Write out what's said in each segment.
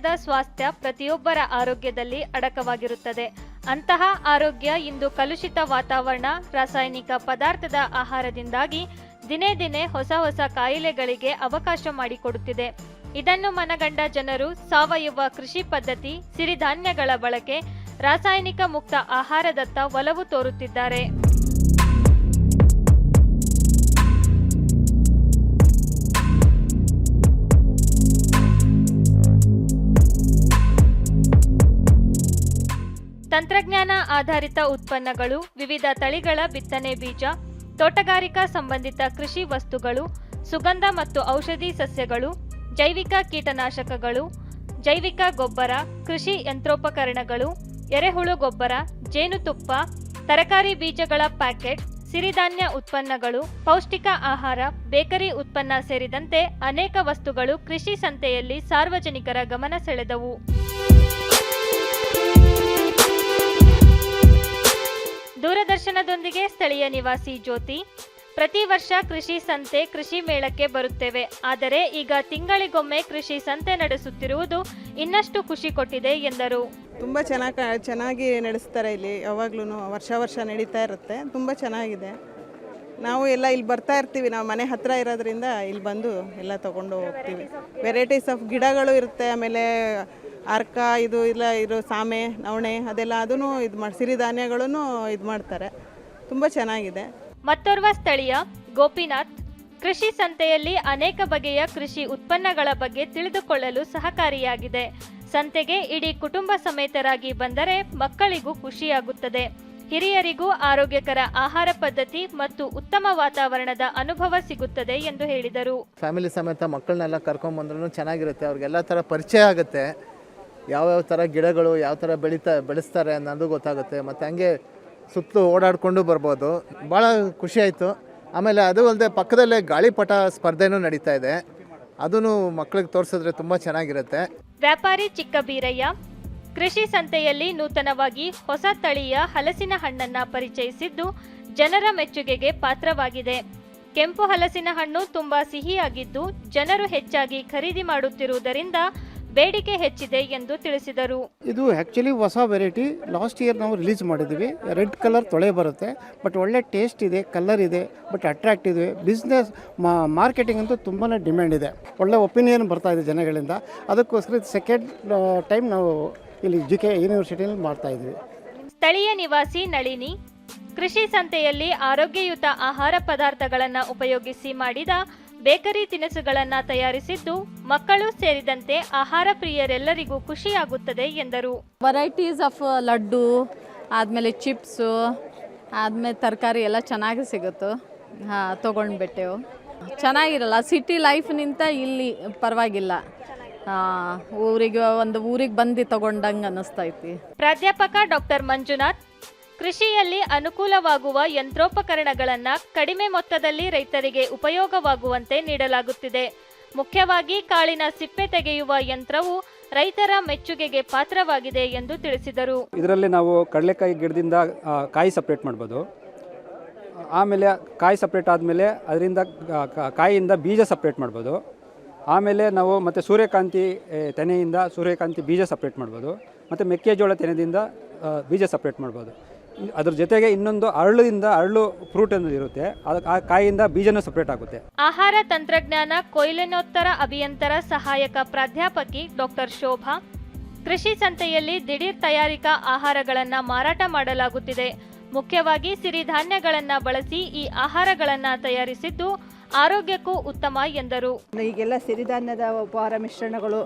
ಸಮಾಜದ ಸ್ವಾಸ್ಥ್ಯ ಪ್ರತಿಯೊಬ್ಬರ ಆರೋಗ್ಯದಲ್ಲಿ ಅಡಕವಾಗಿರುತ್ತದೆ. ಅಂತಹ ಆರೋಗ್ಯ ಇಂದು ಕಲುಷಿತ ವಾತಾವರಣ, ರಾಸಾಯನಿಕ ಪದಾರ್ಥದ ಆಹಾರದಿಂದಾಗಿ ದಿನೇ ದಿನೇ ಹೊಸ ಹೊಸ ಕಾಯಿಲೆಗಳಿಗೆ ಅವಕಾಶ ಮಾಡಿಕೊಡುತ್ತಿದೆ. ಇದನ್ನು ಮನಗಂಡ ಜನರು ಸಾವಯವ ಕೃಷಿ ಪದ್ಧತಿ, ಸಿರಿಧಾನ್ಯಗಳ ಬಳಕೆ, ರಾಸಾಯನಿಕ ಮುಕ್ತ ಆಹಾರದತ್ತ ಒಲವು ತೋರುತ್ತಿದ್ದಾರೆ. ತಂತ್ರಜ್ಞಾನ ಆಧಾರಿತ ಉತ್ಪನ್ನಗಳು, ವಿವಿಧ ತಳಿಗಳ ಬಿತ್ತನೆ ಬೀಜ, ತೋಟಗಾರಿಕಾ ಸಂಬಂಧಿತ ಕೃಷಿ ವಸ್ತುಗಳು, ಸುಗಂಧ ಮತ್ತು ಔಷಧಿ ಸಸ್ಯಗಳು, ಜೈವಿಕ ಕೀಟನಾಶಕಗಳು, ಜೈವಿಕ ಗೊಬ್ಬರ, ಕೃಷಿ ಯಂತ್ರೋಪಕರಣಗಳು, ಎರೆಹುಳು ಗೊಬ್ಬರ, ಜೇನುತುಪ್ಪ, ತರಕಾರಿ ಬೀಜಗಳ ಪ್ಯಾಕೆಟ್, ಸಿರಿಧಾನ್ಯ ಉತ್ಪನ್ನಗಳು, ಪೌಷ್ಟಿಕ ಆಹಾರ, ಬೇಕರಿ ಉತ್ಪನ್ನ ಸೇರಿದಂತೆ ಅನೇಕ ವಸ್ತುಗಳು ಕೃಷಿ ಸಂತೆಯಲ್ಲಿ ಸಾರ್ವಜನಿಕರ ಗಮನ ಸೆಳೆದವು. ದೂರದರ್ಶನದೊಂದಿಗೆ ಸ್ಥಳೀಯ ನಿವಾಸಿ ಜ್ಯೋತಿ. ಪ್ರತಿ ವರ್ಷ ಕೃಷಿ ಸಂತೆ ಕೃಷಿ ಮೇಳಕ್ಕೆ ಬರುತ್ತೇವೆ. ಆದರೆ ಈಗ ತಿಂಗಳಿಗೊಮ್ಮೆ ಕೃಷಿ ಸಂತೆ ನಡೆಸುತ್ತಿರುವುದು ಇನ್ನಷ್ಟು ಖುಷಿ ಕೊಟ್ಟಿದೆ ಎಂದರು. ತುಂಬ ಚೆನ್ನಾಗಿ ಚೆನ್ನಾಗಿ ನಡೆಸ್ತಾರೆ ಇಲ್ಲಿ. ಯಾವಾಗ್ಲೂ ವರ್ಷ ವರ್ಷ ನಡೀತಾ ಇರುತ್ತೆ. ತುಂಬ ಚೆನ್ನಾಗಿದೆ. ನಾವು ಎಲ್ಲ ಇಲ್ಲಿ ಬರ್ತಾ ಇರ್ತೀವಿ. ನಾವು ಮನೆ ಹತ್ತಿರ ಇರೋದ್ರಿಂದ ಇಲ್ಲಿ ಬಂದು ಎಲ್ಲ ತಗೊಂಡು ಹೋಗ್ತೀವಿ. ವೆರೈಟೀಸ್ ಆಫ್ ಗಿಡಗಳು ಇರುತ್ತೆ. ಆಮೇಲೆ ಅರ್ಕ ಇದು ಇಲ್ಲ ಇರೋ ಸಾಮೆ ನವಣೆ ಅದೆಲ್ಲ ಅದನ್ನು ಇದು ಮಾಡಿ ಸಿರಿಧಾನ್ಯಗಳನ್ನು ಇದು ಮಾಡ್ತಾರೆ. ತುಂಬ ಚೆನ್ನಾಗಿದೆ. ಮತ್ತೋರ್ವ ಸ್ಥಳೀಯ ಗೋಪಿನಾಥ್ ಕೃಷಿ ಸಂತೆಯಲ್ಲಿ ಅನೇಕ ಬಗೆಯ ಕೃಷಿ ಉತ್ಪನ್ನಗಳ ಬಗ್ಗೆ ತಿಳಿದುಕೊಳ್ಳಲು ಸಹಕಾರಿಯಾಗಿದೆ. ಸಂತೆಗೆ ಇಡೀ ಕುಟುಂಬ ಸಮೇತರಾಗಿ ಬಂದರೆ ಮಕ್ಕಳಿಗೂ ಖುಷಿಯಾಗುತ್ತದೆ. ಹಿರಿಯರಿಗೂ ಆರೋಗ್ಯಕರ ಆಹಾರ ಪದ್ಧತಿ ಮತ್ತು ಉತ್ತಮ ವಾತಾವರಣದ ಅನುಭವ ಸಿಗುತ್ತದೆ ಎಂದು ಹೇಳಿದರು. ಫ್ಯಾಮಿಲಿ ಸಮೇತ ಮಕ್ಕಳನ್ನೆಲ್ಲ ಕರ್ಕೊಂಬಂದ್ರೂ ಚೆನ್ನಾಗಿರುತ್ತೆ ಅವ್ರಿಗೆಲ್ಲ ಥರ ಪರಿಚಯ ಆಗುತ್ತೆ. ಯಾವ್ಯಾವ ಥರ ಗಿಡಗಳು ಯಾವ ಥರ ಬೆಳೀತಾ ಬೆಳೆಸ್ತಾರೆ ಅನ್ನೋದು ಗೊತ್ತಾಗುತ್ತೆ. ಮತ್ತು ಹಂಗೆ ಸುತ್ತಲೂ ಓಡಾಡಿಕೊಂಡು ಬರ್ಬೋದು. ಭಾಳ ಖುಷಿ ಆಯಿತು. ಆಮೇಲೆ ಅದು ಅಲ್ಲದೆ ಪಕ್ಕದಲ್ಲೇ ಗಾಳಿಪಟ ಸ್ಪರ್ಧೆನೂ ನಡೀತಾ ಇದೆ. ಅದನ್ನು ಮಕ್ಕಳಿಗೆ ತೋರಿಸಿದ್ರೆ ತುಂಬ ಚೆನ್ನಾಗಿರುತ್ತೆ. ವ್ಯಾಪಾರಿ ಚಿಕ್ಕಬೀರಯ್ಯ, ಕೃಷಿ ಸಂತೆಯಲ್ಲಿ ನೂತನವಾಗಿ ಹೊಸ ತಳಿಯ ಹಲಸಿನ ಹಣ್ಣನ್ನ ಪರಿಚಯಿಸಿದ್ದು ಜನರ ಮೆಚ್ಚುಗೆಗೆ ಪಾತ್ರವಾಗಿದೆ. ಕೆಂಪು ಹಲಸಿನ ಹಣ್ಣು ತುಂಬಾ ಸಿಹಿಯಾಗಿದ್ದು ಜನರು ಹೆಚ್ಚಾಗಿ ಖರೀದಿ ಮಾಡುತ್ತಿರುವುದರಿಂದ ಬೇಡಿಕೆ ಹೆಚ್ಚಿದೆ ಎಂದು ತಿಳಿಸಿದರು. ಇದು ಆ್ಯಕ್ಚುಲಿ ಹೊಸ ವೆರೈಟಿ ಲಾಸ್ಟ್ ಇಯರ್ ನಾವು ರಿಲೀಸ್ ಮಾಡಿದ್ವಿ. ರೆಡ್ ಕಲರ್ ತೊಳೆ ಬರುತ್ತೆ ಬಟ್ ಒಳ್ಳೆ ಟೇಸ್ಟ್ ಇದೆ ಕಲರ್ ಇದೆ ಬಟ್ ಅಟ್ರಾಕ್ಟ್ ಇದೆ. ಬಿಸ್ನೆಸ್ ಮಾರ್ಕೆಟಿಂಗ್ ಅಂತೂ ತುಂಬಾ ಡಿಮ್ಯಾಂಡ್ ಇದೆ. ಒಳ್ಳೆ ಒಪಿನಿಯನ್ ಬರ್ತಾ ಇದೆ ಜನಗಳಿಂದ. ಅದಕ್ಕೋಸ್ಕರ ಸೆಕೆಂಡ್ ಟೈಮ್ ನಾವು ಇಲ್ಲಿ ಜಿ ಕೆ ಯೂನಿವರ್ಸಿಟಿಯಲ್ಲಿ ಮಾಡ್ತಾ ಇದ್ವಿ. ಸ್ಥಳೀಯ ನಿವಾಸಿ ನಳಿನಿ ಕೃಷಿ ಸಂತೆಯಲ್ಲಿ ಆರೋಗ್ಯಯುತ ಆಹಾರ ಪದಾರ್ಥಗಳನ್ನು ಉಪಯೋಗಿಸಿ ಮಾಡಿದ ಬೇಕರಿ ತಿನಿಸುಗಳನ್ನು ತಯಾರಿಸಿದ್ದು ಮಕ್ಕಳು ಸೇರಿದಂತೆ ಆಹಾರ ಪ್ರಿಯರೆಲ್ಲರಿಗೂ ಖುಷಿಯಾಗುತ್ತದೆ ಎಂದರು. ವೆರೈಟೀಸ್ ಆಫ್ ಲಡ್ಡು ಆದಮೇಲೆ ಚಿಪ್ಸು ಆದಮೇಲೆ ತರಕಾರಿ ಎಲ್ಲ ಚೆನ್ನಾಗಿ ಸಿಗುತ್ತೆ. ಹಾಂ ತೊಗೊಂಡ್ಬಿಟ್ಟೆವು. ಚೆನ್ನಾಗಿರಲ್ಲ ಸಿಟಿ ಲೈಫ್ನಿಂತ ಇಲ್ಲಿ ಪರವಾಗಿಲ್ಲ. ಊರಿಗೆ ಒಂದು ಊರಿಗೆ ಬಂದು ತಗೊಂಡಂಗೆ ಅನ್ನಿಸ್ತೈತಿ ಪ್ರಾಧ್ಯಾಪಕ ಡಾಕ್ಟರ್ ಮಂಜುನಾಥ್ ಕೃಷಿಯಲ್ಲಿ ಅನುಕೂಲವಾಗುವ ಯಂತ್ರೋಪಕರಣಗಳನ್ನು ಕಡಿಮೆ ಮೊತ್ತದಲ್ಲಿ ರೈತರಿಗೆ ಉಪಯೋಗವಾಗುವಂತೆ ನೀಡಲಾಗುತ್ತಿದೆ. ಮುಖ್ಯವಾಗಿ ಕಾಳಿನ ಸಿಪ್ಪೆ ತೆಗೆಯುವ ಯಂತ್ರವು ರೈತರ ಮೆಚ್ಚುಗೆಗೆ ಪಾತ್ರವಾಗಿದೆ ಎಂದು ತಿಳಿಸಿದರು. ಇದರಲ್ಲಿ ನಾವು ಕಡಲೆಕಾಯಿ ಗಿಡದಿಂದ ಕಾಯಿ ಸಪ್ರೇಟ್ ಮಾಡ್ಬೋದು. ಆಮೇಲೆ ಕಾಯಿ ಸಪ್ರೇಟ್ ಆದಮೇಲೆ ಅದರಿಂದ ಕಾಯಿಯಿಂದ ಬೀಜ ಸಪ್ರೇಟ್ ಮಾಡ್ಬೋದು. ಆಮೇಲೆ ನಾವು ಮತ್ತು ಸೂರ್ಯಕಾಂತಿ ತೆನೆಯಿಂದ ಸೂರ್ಯಕಾಂತಿ ಬೀಜ ಸಪ್ರೇಟ್ ಮಾಡ್ಬೋದು. ಮತ್ತು ಮೆಕ್ಕೆಜೋಳ ತೆನೆದಿಂದ ಬೀಜ ಸಪ್ರೇಟ್ ಮಾಡ್ಬೋದು. ಅದ್ರ ಜೊತೆಗೆ ಇನ್ನೊಂದು ಅರಳಿಂದ ಅರಳು ಫ್ರೂಟ್ ಅನ್ನೋದು ಇರುತ್ತೆ. ಅದಕ್ಕೆ ಆ ಕಾಯಿಯಿಂದ ಬೀಜನೂ ಸಪ್ರೇಟ್ ಆಗುತ್ತೆ. ಆಹಾರ ತಂತ್ರಜ್ಞಾನ, ಕೊಯ್ಲಿನೋತ್ತರ ಅಭಿಯಂತರ ಸಹಾಯಕ ಪ್ರಾಧ್ಯಾಪಕಿ ಡಾಕ್ಟರ್ ಶೋಭಾ, ಕೃಷಿ ಸಂತೆಯಲ್ಲಿ ದಿಢೀರ್ ತಯಾರಿಕಾ ಆಹಾರಗಳನ್ನು ಮಾರಾಟ ಮಾಡಲಾಗುತ್ತಿದೆ. ಮುಖ್ಯವಾಗಿ ಸಿರಿಧಾನ್ಯಗಳನ್ನು ಬಳಸಿ ಈ ಆಹಾರಗಳನ್ನು ತಯಾರಿಸಿದ್ದು ಆರೋಗ್ಯಕ್ಕೂ ಉತ್ತಮ ಎಂದರು. ಈಗೆಲ್ಲ ಸಿರಿಧಾನ್ಯದ ಉಪಹಾರ ಮಿಶ್ರಣಗಳು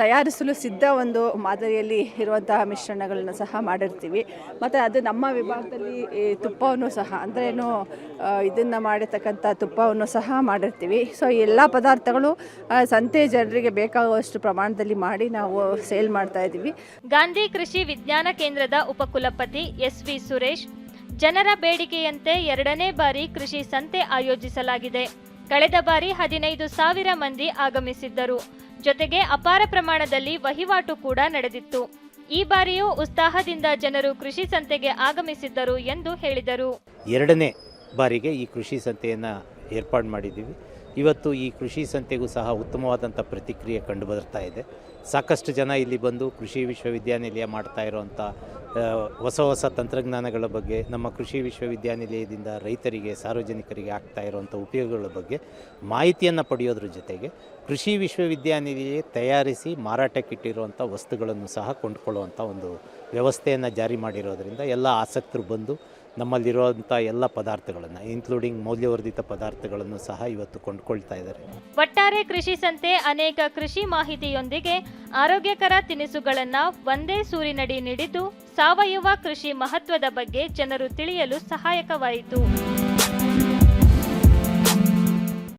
ತಯಾರಿಸಲು ಸಿದ್ಧ ಒಂದು ಮಾದರಿಯಲ್ಲಿ ಇರುವಂತಹ ಮಿಶ್ರಣಗಳನ್ನು ಸಹ ಮಾಡಿರ್ತೀವಿ. ಮತ್ತು ಅದು ನಮ್ಮ ವಿಭಾಗದಲ್ಲಿ ತುಪ್ಪವನ್ನು ಸಹ ಅಂದ್ರೇನು ಏನು ಇದನ್ನು ಮಾಡಿರ್ತಕ್ಕಂಥ ತುಪ್ಪವನ್ನು ಸಹ ಮಾಡಿರ್ತೀವಿ. ಸೊ ಎಲ್ಲ ಪದಾರ್ಥಗಳು ಸಂತೆ ಜನರಿಗೆ ಬೇಕಾಗುವಷ್ಟು ಪ್ರಮಾಣದಲ್ಲಿ ಮಾಡಿ ನಾವು ಸೇಲ್ ಮಾಡ್ತಾ ಇದ್ದೀವಿ ಗಾಂಧಿ ಕೃಷಿ ವಿಜ್ಞಾನ ಕೇಂದ್ರದ ಉಪಕುಲಪತಿ ಎಸ್ ವಿ ಸುರೇಶ್ ಜನರ ಬೇಡಿಕೆಯಂತೆ ಎರಡನೇ ಬಾರಿ ಕೃಷಿ ಸಂತೆ ಆಯೋಜಿಸಲಾಗಿದೆ. ಕಳೆದ ಬಾರಿ ಹದಿನೈದು ಸಾವಿರ ಮಂದಿ ಆಗಮಿಸಿದ್ದರು. ಜೊತೆಗೆ ಅಪಾರ ಪ್ರಮಾಣದಲ್ಲಿ ವಹಿವಾಟು ಕೂಡ ನಡೆದಿತ್ತು. ಈ ಬಾರಿಯೂ ಉತ್ಸಾಹದಿಂದ ಜನರು ಕೃಷಿ ಸಂತೆಗೆ ಆಗಮಿಸಿದ್ದರು ಎಂದು ಹೇಳಿದರು. ಎರಡನೇ ಬಾರಿಗೆ ಈ ಕೃಷಿ ಸಂತೆಯನ್ನು ಏರ್ಪಾಡು ಮಾಡಿದ್ದೀವಿ. ಇವತ್ತು ಈ ಕೃಷಿ ಸಂತೆಗೂ ಸಹ ಉತ್ತಮವಾದಂಥ ಪ್ರತಿಕ್ರಿಯೆ ಕಂಡು ಬರ್ತಾ ಇದೆ. ಸಾಕಷ್ಟು ಜನ ಇಲ್ಲಿ ಬಂದು ಕೃಷಿ ವಿಶ್ವವಿದ್ಯಾನಿಲಯ ಮಾಡ್ತಾ ಇರುವಂಥ ಹೊಸ ಹೊಸ ತಂತ್ರಜ್ಞಾನಗಳ ಬಗ್ಗೆ, ನಮ್ಮ ಕೃಷಿ ವಿಶ್ವವಿದ್ಯಾನಿಲಯದಿಂದ ರೈತರಿಗೆ, ಸಾರ್ವಜನಿಕರಿಗೆ ಆಗ್ತಾ ಇರುವಂಥ ಉಪಯೋಗಗಳ ಬಗ್ಗೆ ಮಾಹಿತಿಯನ್ನು ಪಡೆಯೋದ್ರ ಜೊತೆಗೆ ಕೃಷಿ ವಿಶ್ವವಿದ್ಯಾನಿಲಯ ತಯಾರಿಸಿ ಮಾರಾಟಕ್ಕಿಟ್ಟಿರುವಂಥ ವಸ್ತುಗಳನ್ನು ಸಹ ಕೊಂಡುಕೊಳ್ಳುವಂಥ ಒಂದು ವ್ಯವಸ್ಥೆಯನ್ನು ಜಾರಿ ಮಾಡಿರೋದರಿಂದ ಎಲ್ಲ ಆಸಕ್ತರು ಬಂದು ನಮ್ಮಲ್ಲಿರುವಂಥ ಎಲ್ಲ ಪದಾರ್ಥಗಳನ್ನು ಇನ್ಕ್ಲೂಡಿಂಗ್ ಮೌಲ್ಯವರ್ಧಿತ ಪದಾರ್ಥಗಳನ್ನು ಸಹ ಇವತ್ತು ಕೊಂಡ್ಕೊಳ್ತಾ ಇದ್ದಾರೆ. ಒಟ್ಟಾರೆ ಕೃಷಿ ಸಂತೆ ಅನೇಕ ಕೃಷಿ ಮಾಹಿತಿಯೊಂದಿಗೆ ಆರೋಗ್ಯಕರ ತಿನಿಸುಗಳನ್ನು ಒಂದೇ ಸೂರಿನಡಿ ನೀಡಿದ್ದು, ಸಾವಯವ ಕೃಷಿ ಮಹತ್ವದ ಬಗ್ಗೆ ಜನರು ತಿಳಿಯಲು ಸಹಾಯಕವಾಯಿತು.